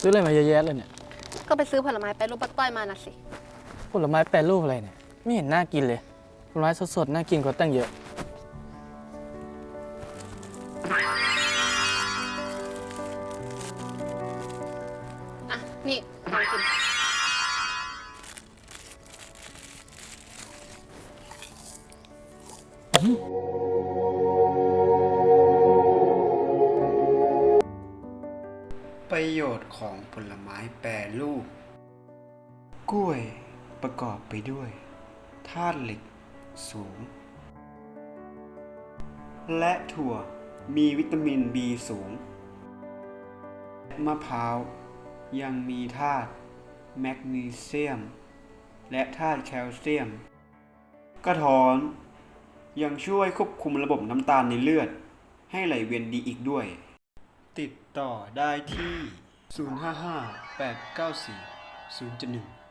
ซื้ออะไรมาเยอะแยะเลยเนี่ย ก็ไปซื้อผลไม้ไปรูปปักต้อยมานะสิ ผลไม้แปรรูปอะไรเนี่ย ไม่เห็นน่ากินเลย ผลไม้สดๆ น่ากินกว่าตั้งเยอะ อะ นี่ลองกิน ประโยชน์ของผลไม้แปรรูป กล้วยประกอบไปด้วยธาตุเหล็กสูง และถั่วมีวิตามิน B สูง มะพร้าวยังมีธาตุแมกนีเซียม และธาตุแคลเซียม กระท้อนยังช่วยควบคุมระบบน้ำตาลในเลือด ให้ไหลเวียนดีอีกด้วย ติดต่อได้ที่ 05589401